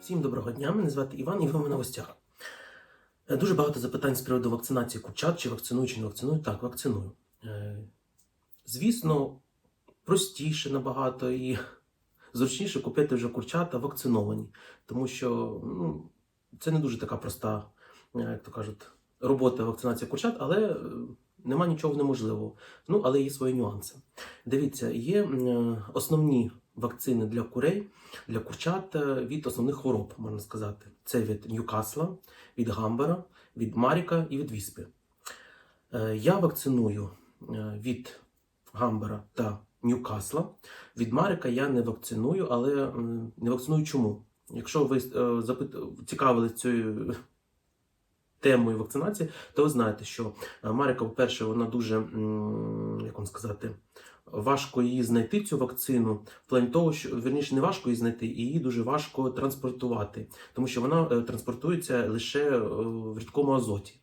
Всім доброго дня, мене звати Іван і ви в мене гостях. Е, Дуже багато запитань з приводу вакцинації курчат, чи вакциную, чи не вакциную. Так, вакциную. Е, Звісно, простіше набагато і зручніше купити вже курчата вакциновані, тому що ну, це не дуже така проста, е, як то кажуть, робота вакцинація курчат, але нема нічого неможливого. Ну, але є свої нюанси. Дивіться, є основні вакцини для курей для курчат е, від основних хвороб, можна сказати. Це від Ньюкасла, від Гамбера, від Маріка і від Віспи. Е, Я вакциную е, від Гамбера та Ньюкасла. Від Марика я не вакциную, але не вакциную чому? Якщо ви цікавились цією темою вакцинації, то ви знаєте, що Марика, по-перше, вона дуже, як вам сказати, важко її знайти, цю вакцину, в плані того, що верніше не важко її знайти, і її дуже важко транспортувати, тому що вона е, транспортується лише е, в рідкому азоті.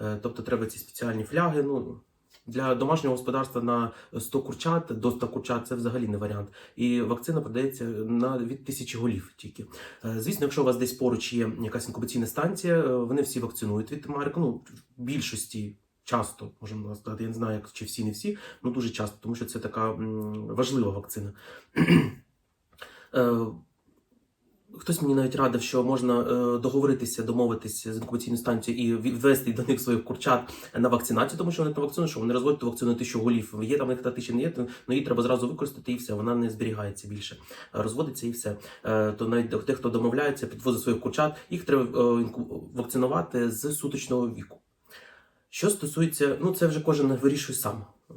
Е, Тобто треба ці спеціальні фляги. Ну, для домашнього господарства на 100 курчат до 100 курчат це взагалі не варіант. І вакцина продається на від тисячі голів тільки. Звісно, якщо у вас десь поруч є якась інкубаційна станція, вони всі вакцинують від Марика. Ну, в більшості часто, можемо сказати, я не знаю, як чи всі, не всі, ну дуже часто, тому що це така важлива вакцина. Е, Хтось мені навіть радив, що можна е, договоритися, домовитися з інкубаційною станцією і відвести до них своїх курчат на вакцинацію, тому що вони там вакцину, що вони розводять ту вакцину тисячу голів. Є там їх та тисяча, не є, то ну, її треба зразу використати і все, вона не зберігається більше. Е, Розводиться і все. То навіть тих, хто домовляється, підвозить своїх курчат, їх треба вакцинувати з суточного віку. Що стосується, ну це вже кожен вирішує сам. Е,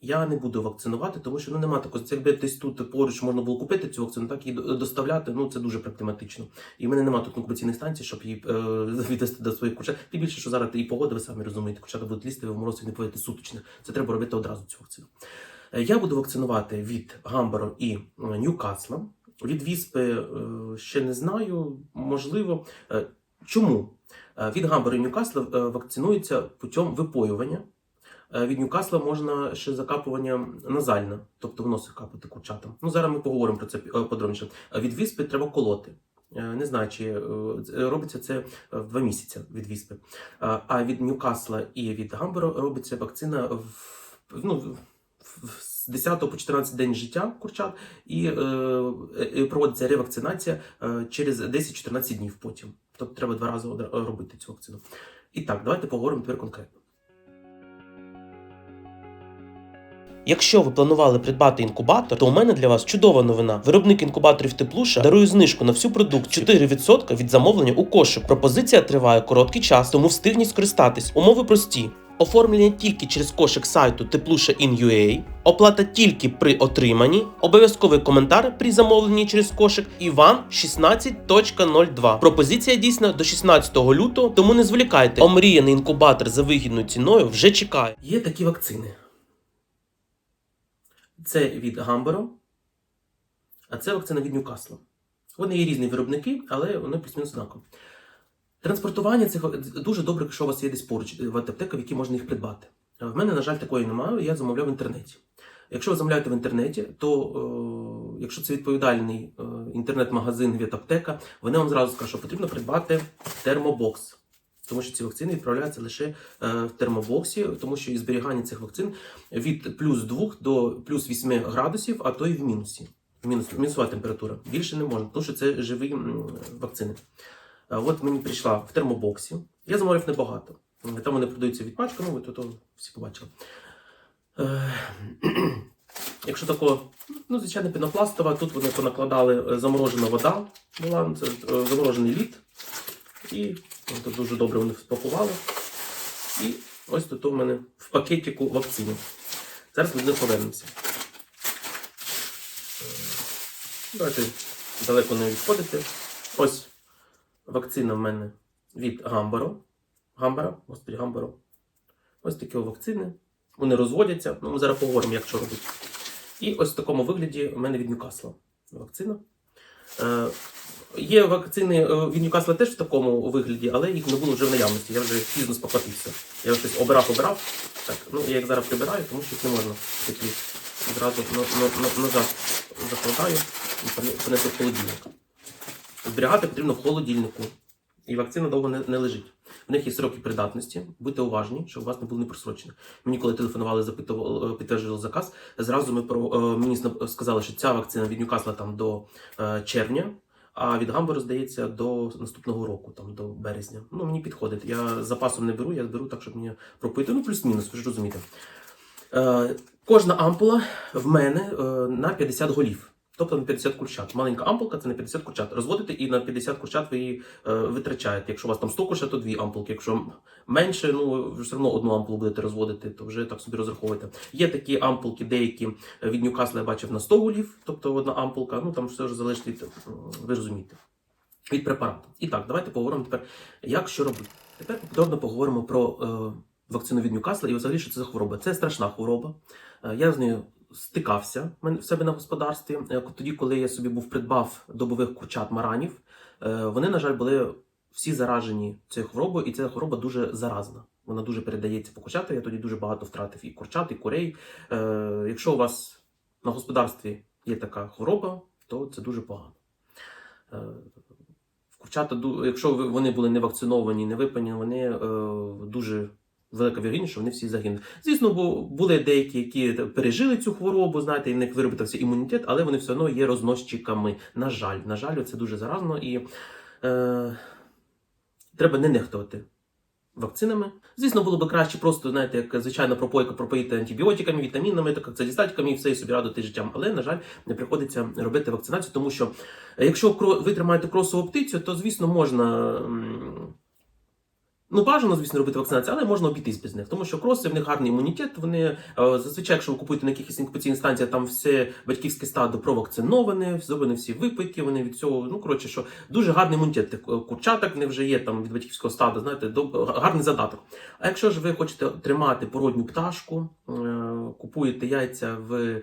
Я не буду вакцинувати, тому що ну нема такого. Це якби десь тут поруч можна було купити цю вакцину, так і доставляти. Ну це дуже проблематично. І в мене немає тут інкубаційних станцій, щоб її е, відвести до своїх курчат. Тим більше, що зараз і погода, ви самі розумієте, курчата будуть лізти, ви в мороз не поїдете суточне. Це треба робити одразу цю вакцину. Е, Я буду вакцинувати від Гамбаро і е, Ньюкасла. Від Віспи е, ще не знаю, можливо. Чому? Е, Від Гамбаро і Ньюкасла е, вакцинується путем випоювання. Е, Від Ньюкасла можна ще закапування назальне, тобто в носи капати курчатам. Ну зараз ми поговоримо про це подробніше. Від віспи треба колоти. Не знаю, чи робиться це в два місяці від віспи. А від Ньюкасла і від Гамбера робиться вакцина в, ну, з 10 по 14 день життя курчат, і е, проводиться ревакцинація через 10-14 днів потім. Тобто треба два рази робити цю вакцину. І так, давайте поговоримо тепер конкретно. Якщо ви планували придбати інкубатор, то у мене для вас чудова новина. Виробник інкубаторів Теплуша дарує знижку на всю продукцію 4% від замовлення у кошик. Пропозиція триває короткий час, тому встигніть скористатись. Умови прості. Оформлення тільки через кошик сайту Teplusha.in.ua, оплата тільки при отриманні, обов'язковий коментар при замовленні через кошик і вам 16.02. Пропозиція дійсна до 16 лютого, тому не зволікайте. Омріяний інкубатор за вигідною ціною вже чекає. Є такі вакцини. Це від Гамберо, а це вакцина від Ньюкасла. Вони є різні виробники, але вони плюс-мінус однакові. Транспортування цих дуже добре, якщо у вас є десь поруч е, в аптеках, які можна їх придбати. Е, В мене, на жаль, такої немає, я замовляв в інтернеті. Якщо ви замовляєте в інтернеті, то е, якщо це відповідальний е, інтернет-магазин від аптека, вони вам зразу скажуть, що потрібно придбати термобокс. Тому що ці вакцини відправляються лише е, в термобоксі, тому що і зберігання цих вакцин від плюс 2 до плюс 8 градусів, а то і в мінусі. Мінус, мінусова температура. Більше не можна, тому що це живі вакцини. От мені прийшла в термобоксі. Я замовив небагато. Там вони продаються від пачки, ну ви то всі побачили. Е, Якщо тако, ну, звичайно, пінопластова, тут вони понакладали е, заморожена вода, була, це е, заморожений лід. І ну, тут дуже добре вони спакували. І ось тут у мене в пакетику вакцини. Зараз ми них повернемося. Давайте далеко не відходити. Ось вакцина в мене від Гамбаро. Гамбара, господи, Гамбаро. Ось такі вакцини. Вони розводяться. Ну, ми зараз поговоримо, як що робити. І ось в такому вигляді в мене від Ньюкасла вакцина. Е, є вакцини е, від Ньюкасла теж в такому вигляді, але їх не було вже в наявності. Я вже пізно спохватився. Я щось обирав. Так, ну я їх зараз прибираю, тому що їх не можна такі на- назад закладаю і понесу в холодильник. Зберігати потрібно в холодильнику. І вакцина довго не, не лежить. В них є сроки придатності. Будьте уважні, щоб у вас не було не просрочено. Мені коли телефонували, запитували, підтверджували заказ. Зразу ми про е, мені сказали, що ця вакцина від Ньюкасла там до е, червня, а від Гамбурга, здається, до наступного року, там до березня. Ну мені підходить. Я запасом не беру, я беру так, щоб мені пропити. Ну плюс-мінус, ви ж розумієте. Е, кожна ампула в мене е, на 50 голів. Тобто на 50 курчат. Маленька ампулка це на 50 курчат. Розводите і на 50 курчат ви її е, витрачаєте. Якщо у вас там 100 курчат, то дві ампулки. Якщо менше, ну ви все одно одну ампулу будете розводити, то вже так собі розраховуйте. Є такі ампулки, деякі е, від Ньюкасла я бачив на 100 голів, тобто одна ампулка. Ну там все ж залежить від, ви розумієте, від препарату. І так, давайте поговоримо тепер, як що робити. Тепер подробно поговоримо про е, вакцину від Ньюкасла і взагалі, що це за хвороба. Це страшна хвороба. Е, Я з нею стикався в себе на господарстві. Е, Тоді, коли я собі був придбав добових курчат маранів, е, вони, на жаль, були всі заражені цією хворобою, і ця хвороба дуже заразна. Вона дуже передається по курчатам. Я тоді дуже багато втратив і курчат, і курей. Е, Якщо у вас на господарстві є така хвороба, то це дуже погано. Курчата, якщо вони були не вакциновані, не випані, вони дуже велика вірогідність, що вони всі загинуть. Звісно, бо були деякі, які пережили цю хворобу, знаєте, і в них виробився імунітет, але вони все одно є розносчиками. На жаль, на жаль, це дуже заразно і е, треба не нехтувати вакцинами. Звісно, було б краще просто, знаєте, як звичайна пропойка пропоїти антибіотиками, вітамінами, так целістатиками і все і собі радувати життям. Але, на жаль, не приходиться робити вакцинацію, тому що е, якщо ви тримаєте кросову птицю, то звісно можна. Ну, бажано, звісно, робити вакцинацію, але можна обійтись без них, тому що кроси в них гарний імунітет. Вони е, зазвичай, якщо ви купуєте на якихось інкубаційних станціях, там все батьківське стадо провакциноване, зроблені всі випики. Вони від цього, ну коротше, що дуже гарний імунітет е, курчаток, вони вже є там від батьківського стада. Знаєте, доб- гарний задаток. А якщо ж ви хочете тримати породню пташку, е, купуєте яйця в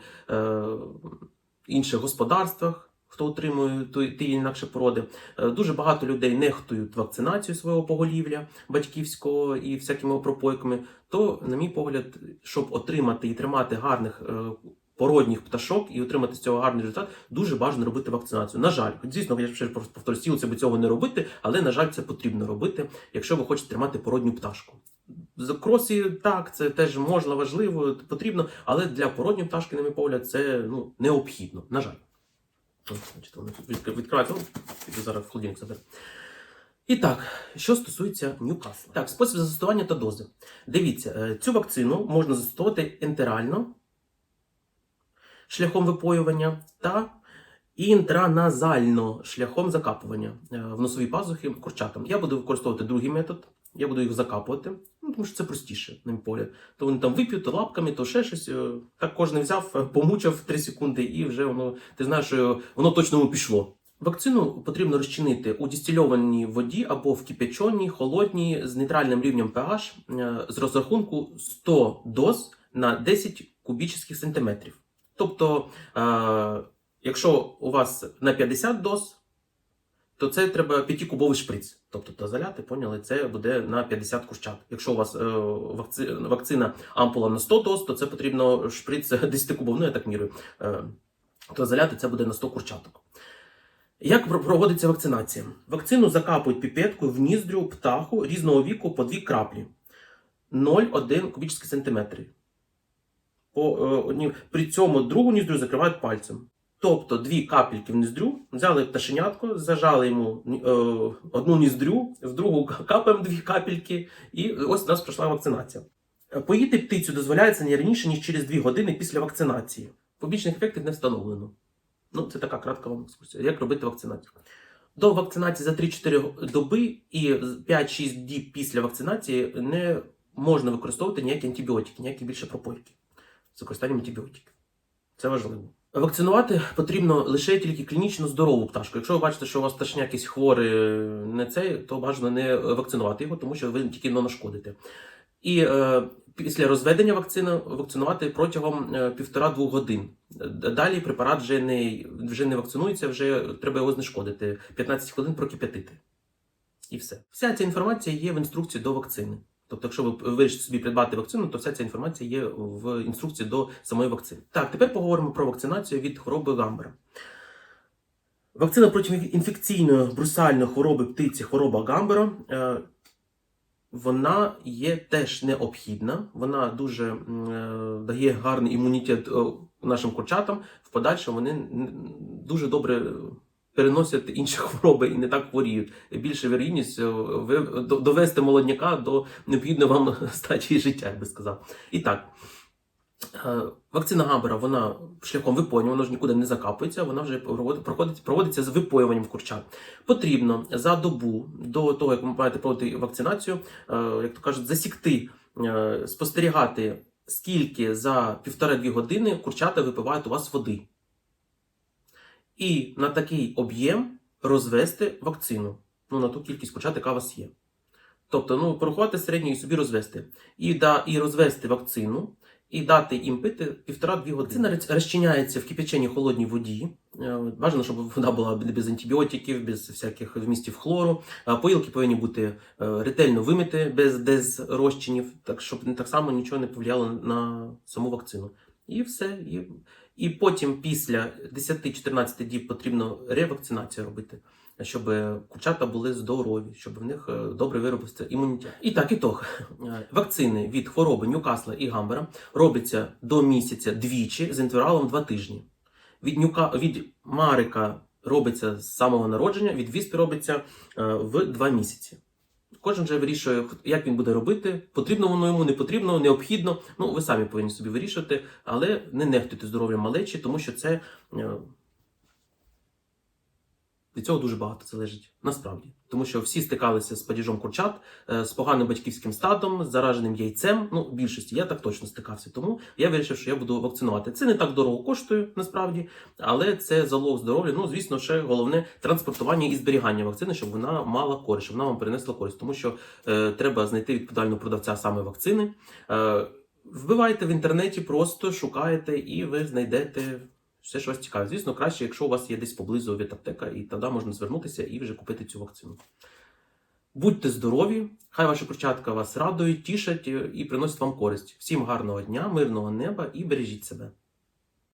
інших господарствах. Хто отримує ті інакше породи, Е, дуже багато людей нехтують вакцинацією свого поголів'я батьківського і всякими пропойками. То, на мій погляд, щоб отримати і тримати гарних е, породніх пташок і отримати з цього гарний результат, дуже бажано робити вакцинацію. На жаль, звісно, я ще раз повторюю, хотілося цього не робити, але на жаль, це потрібно робити, якщо ви хочете тримати породню пташку. За кросі так, це теж можна, важливо, потрібно, але для породньої пташки, на мій погляд, це ну, необхідно. На жаль. Ну, піду зараз в холодильник заберу. І так, що стосується Ньюкасла. Так, спосіб застосування та дози. Дивіться, е, цю вакцину можна застосовувати ентерально шляхом випоювання та інтраназально шляхом закапування е, в носові пазухи курчатам. Я буду використовувати другий метод. Я буду їх закапувати, ну, тому що це простіше, на мій погляд. То вони там вип'ють, то лапками, то ще щось. е, Так кожен взяв, е, помучив 3 секунди, і вже воно, ти знаєш, що воно точно пішло. Вакцину потрібно розчинити у дистильованій воді або в кипяченій, холодній з нейтральним рівнем pH е, з розрахунку 100 доз на 10 кубічних сантиметрів. Тобто, е, якщо у вас на 50 доз, то це треба 5-кубовий шприц. Тобто то заляти, поняли, це буде на 50 курчат. Якщо у вас е, вакци, вакцина ампула на 100 доз, то це потрібно шприц 10-кубовий, ну я так мірю. Е, то заляти це буде на 100 курчаток. Як проводиться вакцинація? Вакцину закапують піпеткою в ніздрю птаху різного віку по 2 краплі 0,1 кубічний сантиметри. По, е, при цьому другу ніздрю закривають пальцем. Тобто дві капельки в ніздрю, взяли пташенятко, зажали йому е, одну ніздрю, в другу капаємо дві капельки, і ось у нас пройшла вакцинація. Е, Поїти птицю дозволяється не раніше, ніж через 2 години після вакцинації. Побічних ефектів не встановлено. Ну, це така кратка вам екскурсія. Як робити вакцинацію? До вакцинації за 3-4 доби і 5-6 діб після вакцинації не можна використовувати ніякі антибіотики, ніякі більше пропойки з використанням антибіотиків. Це важливо. Вакцинувати потрібно лише тільки клінічно здорову пташку. Якщо ви бачите, що у вас пташня якийсь хворий не цей, то бажано не вакцинувати його, тому що ви тільки ну, нашкодите. І е, після розведення вакцини вакцинувати протягом е, півтора-двох годин. Далі препарат вже не, вже не вакцинується, вже треба його знешкодити. 15 хвилин прокип'ятити. І все. Вся ця інформація є в інструкції до вакцини. Тобто, якщо ви вирішите собі придбати вакцину, то вся ця інформація є в інструкції до самої вакцини. Так, тепер поговоримо про вакцинацію від хвороби Гамбера. Вакцина проти інфекційної брусальної хвороби птиці, хвороба Гамбера. е, Вона є теж необхідна. Вона дуже е, дає гарний імунітет е, нашим курчатам. В подальшому вони дуже добре переносять інші хвороби і не так хворіють. Більше вірогідність е, довести молодняка до необхідної вам стадії життя, я би сказав. І так. Е, Вакцина Гамбера, вона шляхом випоювання, вона ж нікуди не закапується, вона вже проходить, проводиться з випоюванням курчат. Потрібно за добу до того, як ви маєте проводити вакцинацію, е, як то кажуть, засікти, спостерігати, скільки за півтора-дві години курчата випивають у вас води. І на такий об'єм розвести вакцину. Ну, на ту кількість курчат, яка у вас є. Тобто, ну, порахувати середньо і собі розвести. І, да, і розвести вакцину, і дати їм пити півтора-дві години. Вакцина розчиняється в кипяченій холодній воді. Е, Бажано, щоб вода була без антибіотиків, без всяких вмістів хлору. Е, Поїлки повинні бути е, ретельно вимити без, без розчинів, так щоб так само нічого не повлияло на саму вакцину. І все. І, і потім, після 10-14 діб, потрібно ревакцинацію робити. Щоб курчата були здорові, щоб в них е, добре виробився імунітет. І так, ітог. Е, Вакцини від хвороби Ньюкасла і Гамбера робляться до місяця двічі з інтервалом 2 тижні. Від, нюка, від Марика робиться з самого народження, від Віспі робиться е, в 2 місяці. Кожен вже вирішує, як він буде робити, потрібно воно йому, не потрібно, необхідно. Ну, ви самі повинні собі вирішувати, але не нехтуйте здоров'ям малечі, тому що це е, від цього дуже багато залежить насправді. Тому що всі стикалися з падіжом курчат, е, з поганим батьківським статом, з зараженим яйцем. Ну, в більшості я так точно стикався. Тому я вирішив, що я буду вакцинувати. Це не так дорого коштує насправді, але це залог здоров'я. Ну, звісно, ще головне транспортування і зберігання вакцини, щоб вона мала користь, щоб вона вам принесла користь. Тому що е, треба знайти відповідального продавця саме вакцини. Е, вбивайте в інтернеті, просто шукаєте, і ви знайдете. Все, щось цікавить. Звісно, краще, якщо у вас є десь поблизу ветаптека, і тоді можна звернутися і вже купити цю вакцину. Будьте здорові, хай ваші курчатка вас радують, тішать і приносять вам користь. Всім гарного дня, мирного неба і бережіть себе.